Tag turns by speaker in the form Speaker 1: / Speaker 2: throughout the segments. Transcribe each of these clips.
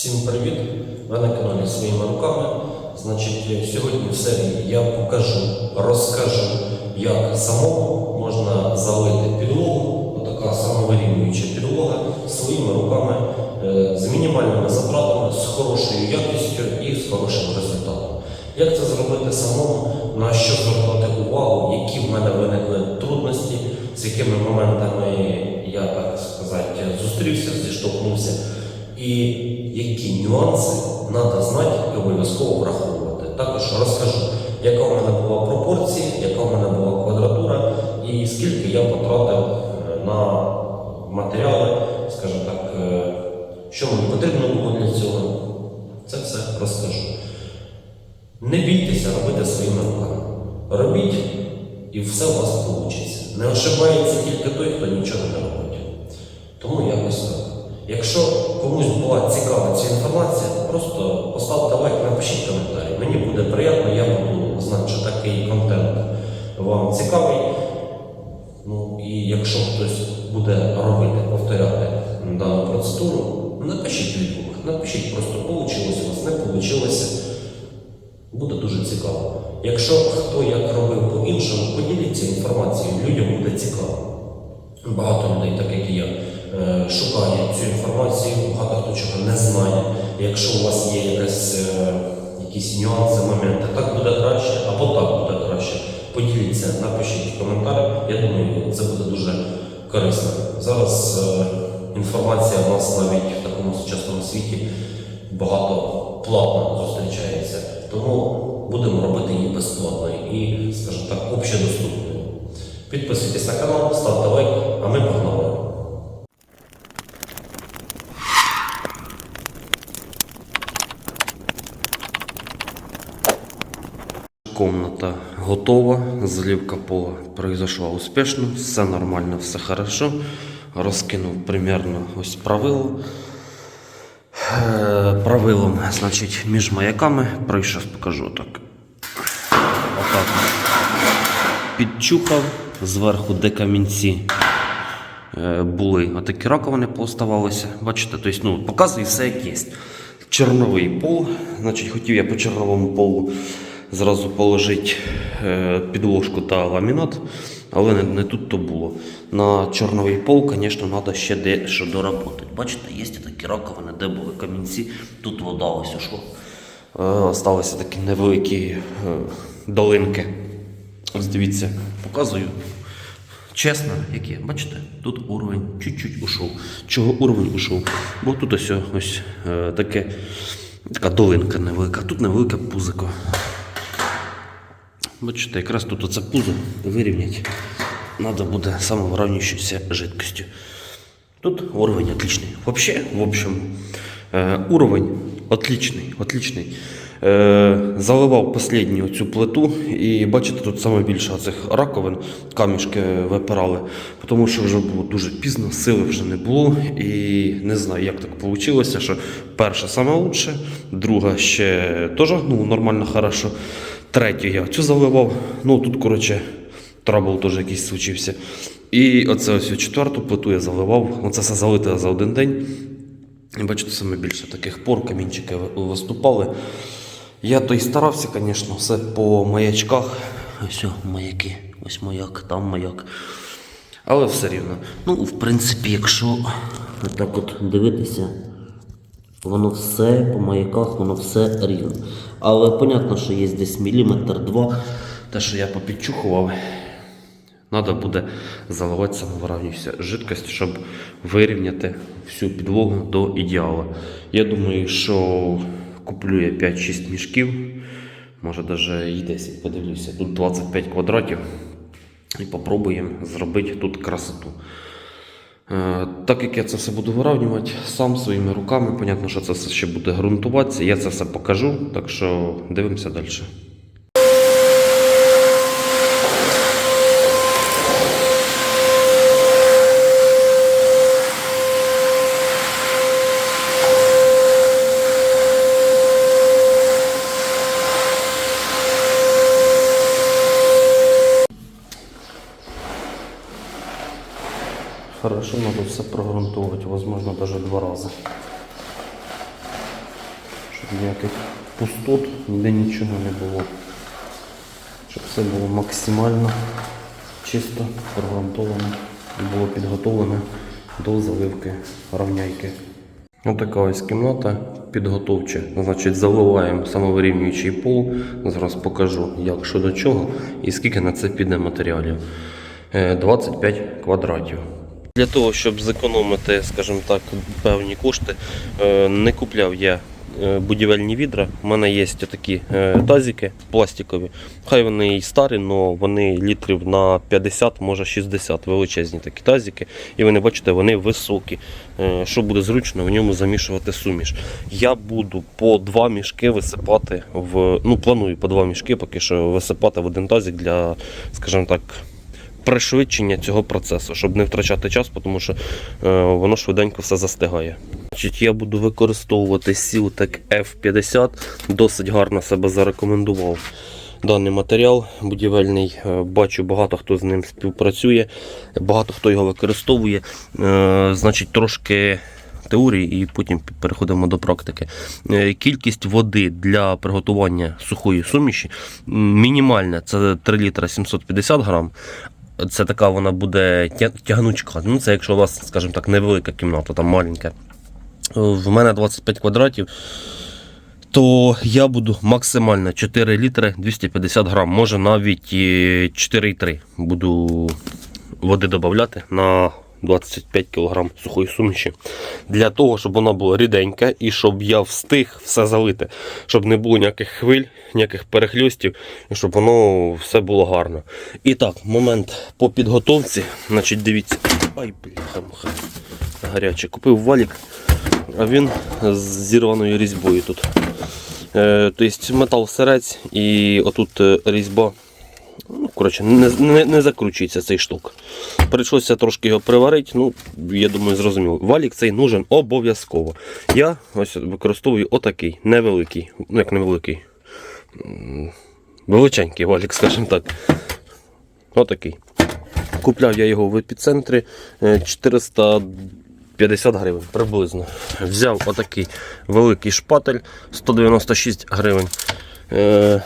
Speaker 1: Всім привіт! Ви на каналі своїми руками. Значить, сьогодні в серії я покажу, розкажу, як самому можна залити підлогу, отака самовирівнююча підлога своїми руками е, з мінімальними затратами, з хорошою якістю і з хорошим результатом. Як це зробити самому, на що звертати увагу, які в мене виникли трудності, з якими моментами я так сказати зустрівся, зіштовхнувся, і які нюанси треба знати і обов'язково враховувати. Також розкажу, яка в мене була пропорція, яка в мене була квадратура, і скільки я потратив е, на матеріали, скажімо так, е, що мені потрібно було для цього. Це все розкажу. Не бійтеся робити своїми руками. Робіть, і все у вас вийде. Не ошибається тільки той, хто нічого не робить. Тому якось так. Якщо комусь була цікава ця інформація, просто поставте лайк, напишіть коментарі. Мені буде приємно, я буду знати, що такий контент вам цікавий. Ну і якщо хтось буде робити, повторяти дану процедуру, напишіть відгук. Напишіть просто, вийшло у вас, не вийшло. Буде дуже цікаво. Якщо хто як робив по-іншому, поділіться інформацією, людям буде цікаво. Багато людей, так як і я, шукає цю інформацію, багато хто чого не знає. Якщо у вас є якась, е, якісь нюанси, моменти, так буде краще або так буде краще. Поділіться, напишіть в коментарях. Я думаю, це буде дуже корисно. Зараз е, інформація в нас навіть в такому сучасному світі багато платно зустрічається. Тому будемо робити її безплатною і, скажімо так, общедоступною. Підписуйтесь на канал, ставте лайк, а ми погнали. Готова, заливка пола произошла успешно, все нормально, все хорошо. Розкинув примерно ось правило. Е, Правилом, значить, між маяками пройшов, покажу так. Отак. Підчупав зверху, де камінці е, були. Отакі раковини пооставалися. Бачите, тобто, ну, показує все як є. Чорновий пол. Значить, хотів я по чорновому полу зразу положити е, підложку та ламінат, але не, не тут то було. На чорновий пол, звісно, треба ще дещо доработати. Бачите, є такі раковини, де були камінці, тут вода ось ушла. Е, Осталися такі невеликі е, долинки. Ось дивіться, показую. Чесно, які, бачите, тут уровень чуть-чуть ушов. Чого уровень ушов? Бо тут ось, ось таке, така долинка невелика, тут невелике пузико. Бачите, якраз тут оце пузо вирівняти. Треба буде самовравнюючою жидкостю. Тут уровень отличный. Вообще, в общем, э, уровень отличный, отличный. Е, заливав последню цю плиту, і бачите, тут саме більше цих раковин, камішки випирали, тому що вже було дуже пізно, сили вже не було. І не знаю, як так вийшло, що перша саме лучше, друга ще теж ну, нормально, хорошо. Третю я цю заливав. Ну тут, коротше, трабл теж якийсь случився. І оце ось четверту плиту я заливав. Оце все залите за один день. І бачите, саме більше таких пор камінчики виступали. Я то й старався, звісно, все по маячках. Ось маяки, ось маяк, там маяк. Але все рівно. Ну, в принципі, якщо так от дивитися, воно все по маяках, воно все рівно. Але понятно, що є десь міліметр два. Те, що я попідчухував, Треба буде заливати самовравнюся жидкость, щоб вирівняти всю підлогу до ідеалу. Я думаю, що куплю я 5-6 мішків, може навіть і 10, подивлюся. Тут 25 квадратів. І попробуємо зробити тут красоту. Е, Так як я це все буду виравнювати сам своїми руками, понятно, що це все ще буде ґрунтуватися. Я це все покажу, так що дивимося далі. Хорошо, надо все прогрунтовать, возможно, даже два раза.
Speaker 2: ніяких пустот, ніде нічого не було. Щоб все було максимально чисто, прогрунтовано і було підготовлене до заливки равняйки. Ось така ось кімната підготовча. Значить, заливаємо самовирівнюючий пол. Зараз покажу, як що до чого і скільки на це піде матеріалів. Е, 25 квадратів. Для того, щоб зекономити, скажімо так, певні кошти, е, не купляв я е, будівельні відра. У мене є такі е, тазики пластикові. Хай вони і старі, але вони літрів на 50, може 60, величезні такі тазики. І ви не бачите, вони високі. Що буде зручно в ньому замішувати суміш. Я буду по два мішки висипати в. Ну, планую по два мішки поки що висипати в один тазик для, скажімо так, пришвидшення цього процесу, щоб не втрачати час, тому що е, воно швиденько все застигає. Значить, я буду використовувати Сілтек F50, досить гарно себе зарекомендував. Даний матеріал будівельний, Е, бачу, багато хто з ним співпрацює, багато хто його використовує. Е, Значить, трошки теорії і потім переходимо до практики. Кількість води для приготування сухої суміші мінімальна це 3 літра 750 грам. Це така вона буде тягнучка. Ну, це якщо у вас, скажімо так, невелика кімната, там маленька. Е, В мене 25 квадратів, то я буду максимально 4 літри 250 грам, може навіть і 4,3 буду води додати на 25 кг сухої суміші. Для того, щоб вона була ріденька і щоб я встиг все залити, щоб не було ніяких хвиль, ніяких перехльостів, і щоб воно все було гарно. І так, момент по підготовці. Значить, дивіться. Ай, бляха, муха. Гаряче. Купив валік, а він з зірваною різьбою тут. Е, тобто метал серець і отут е, різьба. Ну, коротше, не, не, не закручується цей штук. Прийшлося трошки його приварити, ну, я думаю, зрозуміло. Валік цей нужен обов'язково. Я ось використовую отакий, невеликий, ну як невеликий. Величенький валік, скажімо так. Отакий. Купляв я його в епіцентрі е, 450 гривень приблизно. Взяв отакий великий шпатель 196 гривень. Е,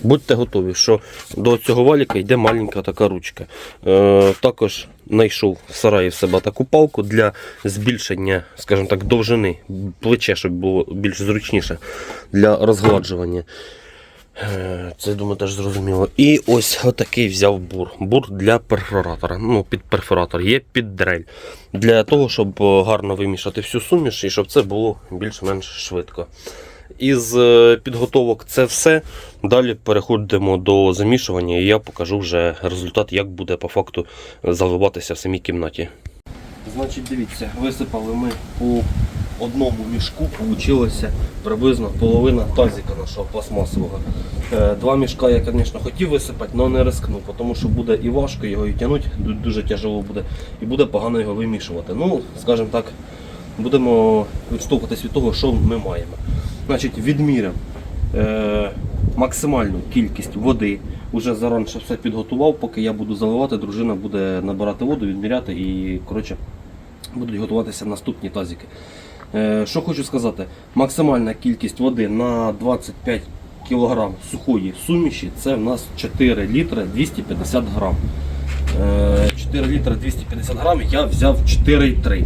Speaker 2: Будьте готові, що до цього валіка йде маленька така ручка. Е, також знайшов в сараї в себе таку палку для збільшення, скажімо так, довжини плече, щоб було більш зручніше для розгладжування. Е, Це, думаю, теж зрозуміло. І ось отакий взяв бур. Бур для перфоратора. Ну, під перфоратор, є під дрель. Для того, щоб е, гарно вимішати всю суміш і щоб це було більш-менш швидко. Із е, підготовок це все. Далі переходимо до замішування, і я покажу вже результат, як буде по факту заливатися в самій кімнаті. Значить, дивіться, висипали ми по одному мішку, вийшло приблизно половина тазика нашого пластмасового. Е, Два мішка я, звісно, хотів висипати, але не рискнув, тому що буде і важко його і тягнути, дуже тяжело буде, і буде погано його вимішувати. Ну, скажімо так, будемо відштовхуватись від того, що ми маємо. Значить, відміряємо е, максимальну кількість води. Уже зараніше все підготував, поки я буду заливати, дружина буде набирати воду, відміряти і коротше, будуть готуватися наступні тазики. Е, що хочу сказати, максимальна кількість води на 25 кг сухої суміші це в нас 4 літри 250 грам. Е, 4 літри 250 грам я взяв 4,3.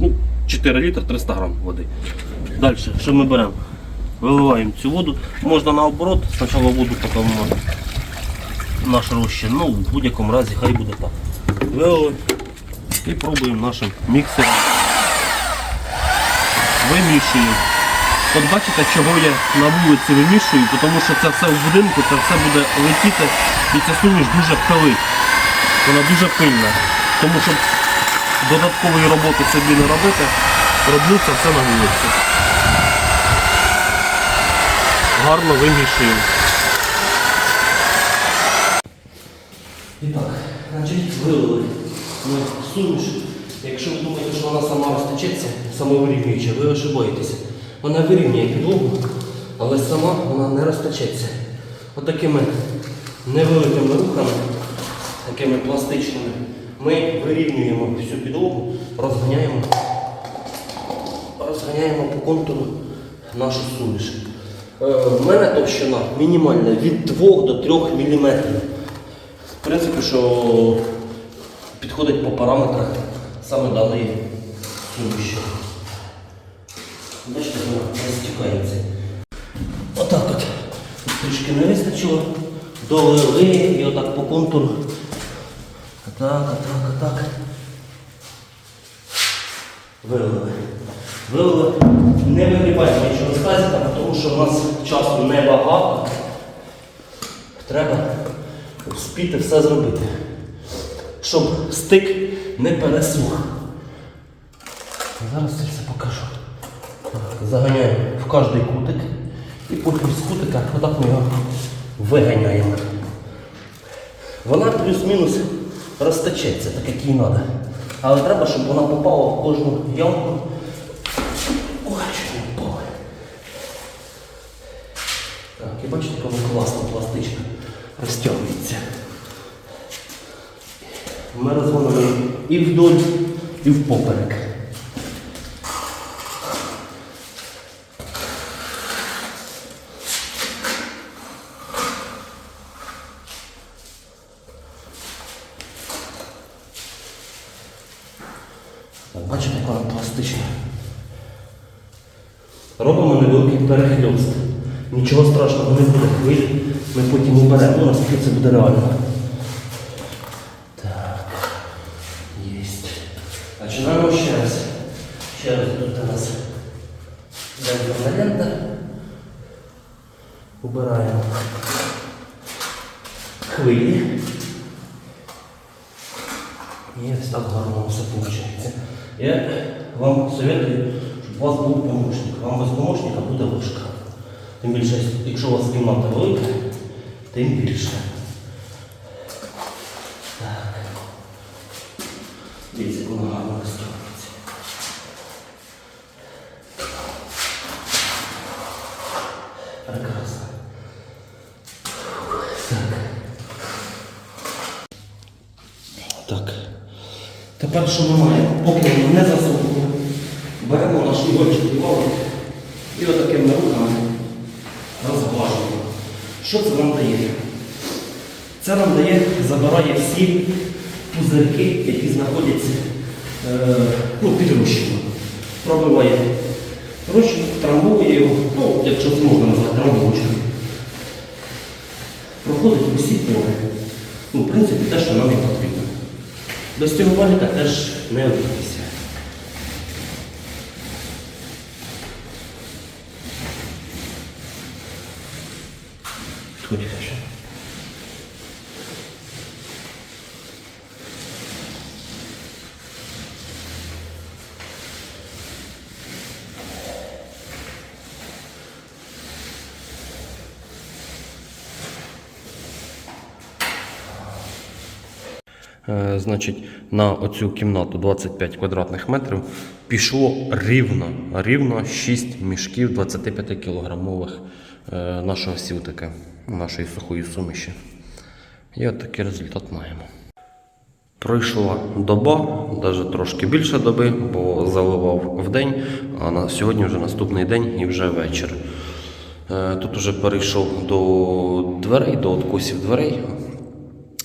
Speaker 2: Ну, 4 літри 300 грам води. Далі, що ми беремо? Виливаємо цю воду. Можна наоборот, спочатку воду, потім наш розчин. Ну, в будь-якому разі хай буде так. Вилили і пробуємо нашим міксером. Вимішуємо. От бачите, чого я на вулиці вимішую, тому що це все в будинку, це все буде летіти і ця суміш дуже пилить. Вона дуже пильна. Тому щоб додаткової роботи собі не робити, роблю це все на вулиці. Гарно вимішуємо. І так, значить, вилили ми суміш. Якщо ви думаєте, що вона сама розтечеться, самовирівнююча, ви ошибаєтеся. Вона вирівнює підлогу, але сама вона не розтечеться. Отакими невеликими рухами, такими пластичними, ми вирівнюємо всю підлогу, розганяємо, розганяємо по контуру
Speaker 3: нашу суміш. Е, В мене товщина мінімальна від 2 до 3 мм. В принципі, що підходить по параметрах саме даної суміші. Бачите, вона розтікається. Отак от. Трішки не вистачило. Долили і отак по контуру. Отак, отак, отак. Вилили. Вилили. Не вигрібайте нічого з тому що в нас часу небагато. Треба вспіти все зробити. Щоб стик не пересух. Зараз це все покажу. Заганяємо в кожний кутик і потім з кутика отак ми його виганяємо. Вона плюс-мінус розтечеться, так як їй треба. Але треба, щоб вона попала в кожну ямку. Ой, що не впала. Так, і бачите, яка вона класно, пластична. Розтягується. Ми розводимо її і вдоль, і впоперек. Бачите, яка вона пластична. Робимо невеликий перехльост. Нічого страшного не буде хвилі. Ми потім уберемо, наскільки це буде реально. Так. Єсть. Починаємо ще раз. Ще раз тут у нас дельтова лента. Убираємо хвилі. І ось так гарно все виходить. Я вам советую, щоб у вас був помощник. Вам без помощника буде важко. Тим більше, якщо у вас кімната велика, тим більше. Так. Дивіться, як вона гарно розтягується. Прекрасно. Так. Тепер що ми маємо? Поки не засохло, беремо наш ігольчик валик і отакими руками розглажуємо. Що це нам дає? Це нам дає, забирає всі пузирки, які знаходяться е, ну, під розчином. Пробиває розчин, трамбує його, ну, якщо це можна назвати трамбовочкою. Проходить усі пори. Ну, в принципі, те, що нам і потрібно. Без цього валіка теж не обійтися. Тут ще.
Speaker 2: Е, Значить, на оцю кімнату 25 квадратних метрів пішло рівно, рівно 6 мішків 25 кілограмових е, нашого сілтика, нашої сухої суміші. І от такий результат маємо. Пройшла доба, навіть трошки більше доби, бо заливав в день, а на сьогодні вже наступний день і вже вечір. Е, Тут вже перейшов до дверей, до откосів дверей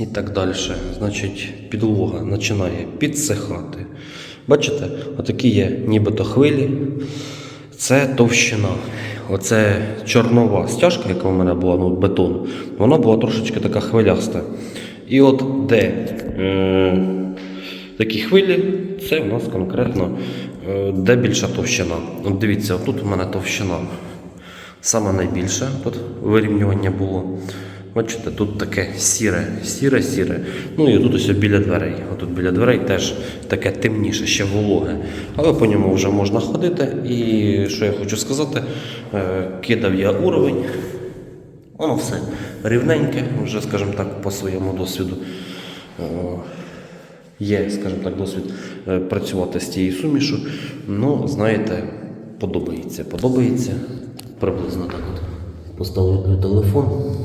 Speaker 2: і так далі. Значить, підлога починає підсихати. Бачите, отакі є нібито хвилі. Це товщина. Оце чорнова стяжка, яка у мене була, ну, бетон, вона була трошечки така хвиляста. І от де е, такі хвилі, це в нас конкретно е, де більша товщина. От дивіться, тут у мене товщина саме найбільше, тут вирівнювання було. Бачите, тут таке сіре, сіре, сіре. Ну і тут ось біля дверей. Отут біля дверей теж таке темніше, ще вологе. Але по ньому вже можна ходити. І що я хочу сказати, е, кидав я уровень. Воно все рівненьке, вже, скажімо так, по своєму досвіду. Е, Є, скажімо так, досвід е, працювати з тією сумішу. Ну, знаєте, подобається. Подобається приблизно так от. Поставлю телефон.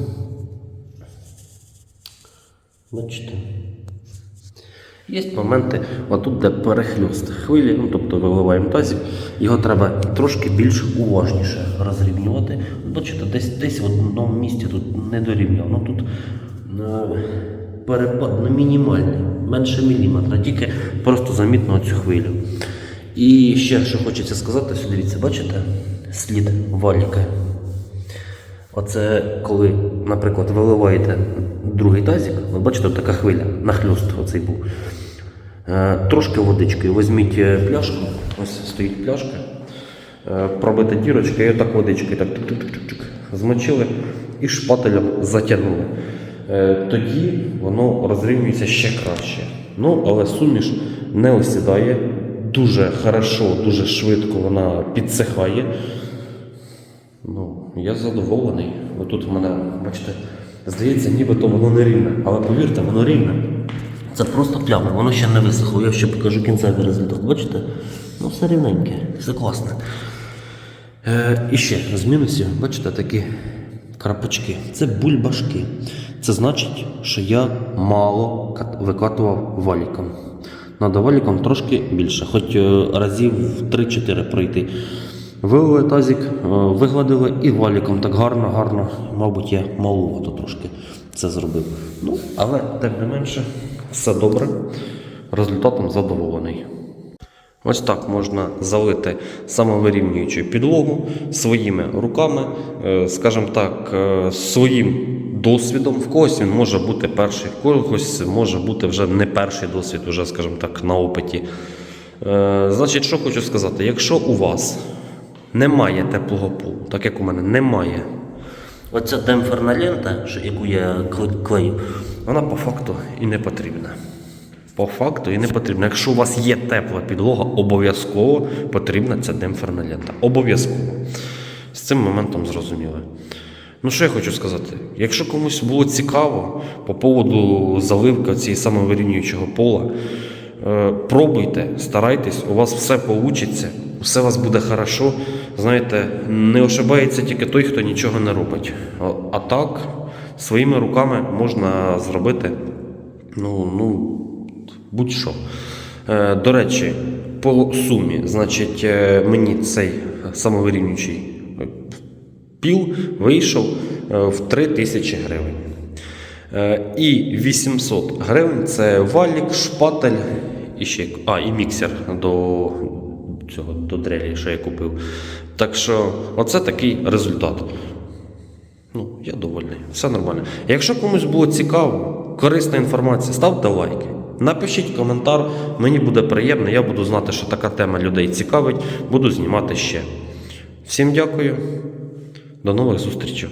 Speaker 2: Бачите? Є моменти, отут, де перехльост хвилі, ну, тобто виливаємо тазик, його треба трошки більш уважніше розрівнювати. Бачите, десь, десь в одному місці тут не дорівняв. Ну тут е, перепад ну, мінімальний, менше міліметра, тільки просто замітно цю хвилю. І ще що хочеться сказати, дивіться, бачите, слід валіка. Оце коли, наприклад, виливаєте другий тазик, ви бачите, така хвиля, нахльост оцей був. Е, Трошки водички. Візьміть е, пляшку, ось стоїть пляшка, е, пробите дірочки і отак водички так тук-тук-тук-тук змочили і шпателем затягнули. Тоді воно розрівнюється ще краще. Ну, але суміш не осідає, дуже хорошо, дуже швидко вона підсихає. Ну, я задоволений. Бо тут мене, бачите, здається, нібито воно не рівне. Але повірте, воно рівне. Це просто пляма, воно ще не висохло. Я ще покажу кінцевий результат. Бачите? Ну, все рівненьке, все класне. Е, і ще з мінусів, бачите, такі крапочки. Це бульбашки. Це значить, що я мало викатував валіком. Надо валіком трошки більше, хоч е, разів 3-4 пройти. Вилили тазик, е, вигладили і валіком так гарно, гарно. Мабуть, я малувато трошки це зробив. Ну, але тим не менше, все добре. Результатом задоволений. Ось так можна залити самовирівнюючу підлогу своїми руками, е, скажімо так, е, своїм досвідом. В когось він може бути перший, в когось може бути вже не перший досвід, вже, скажімо так, на опиті. Значить, що хочу сказати, якщо у вас немає теплого полу, так як у мене немає. Оця демпферна лента, яку я клею, вона по факту і не потрібна. По факту і не потрібно. Якщо у вас є тепла підлога, обов'язково потрібна ця демпферна лента. Обов'язково. З цим моментом зрозуміли. Ну, що я хочу сказати? Якщо комусь було цікаво по поводу заливки цієї самовирівнюючого пола, е, пробуйте, старайтесь, у вас все вийде, все у вас буде хорошо. Знаєте, не ошибається тільки той, хто нічого не робить. А, так, своїми руками можна зробити ну, ну, будь-що. Е, до речі, по сумі, значить, е, мені цей самовирівнюючий е, піл вийшов в 3 тисячі гривень. І 800 гривень це валік, шпатель і ще а, і міксер до цього до дрелі, що я купив. Так що, оце такий результат. Ну, я довольний, все нормально. Якщо комусь було цікаво, корисна інформація, ставте лайки. Напишіть коментар, мені буде приємно, я буду знати, що така тема людей цікавить, буду знімати ще. Всім дякую, до нових зустрічей.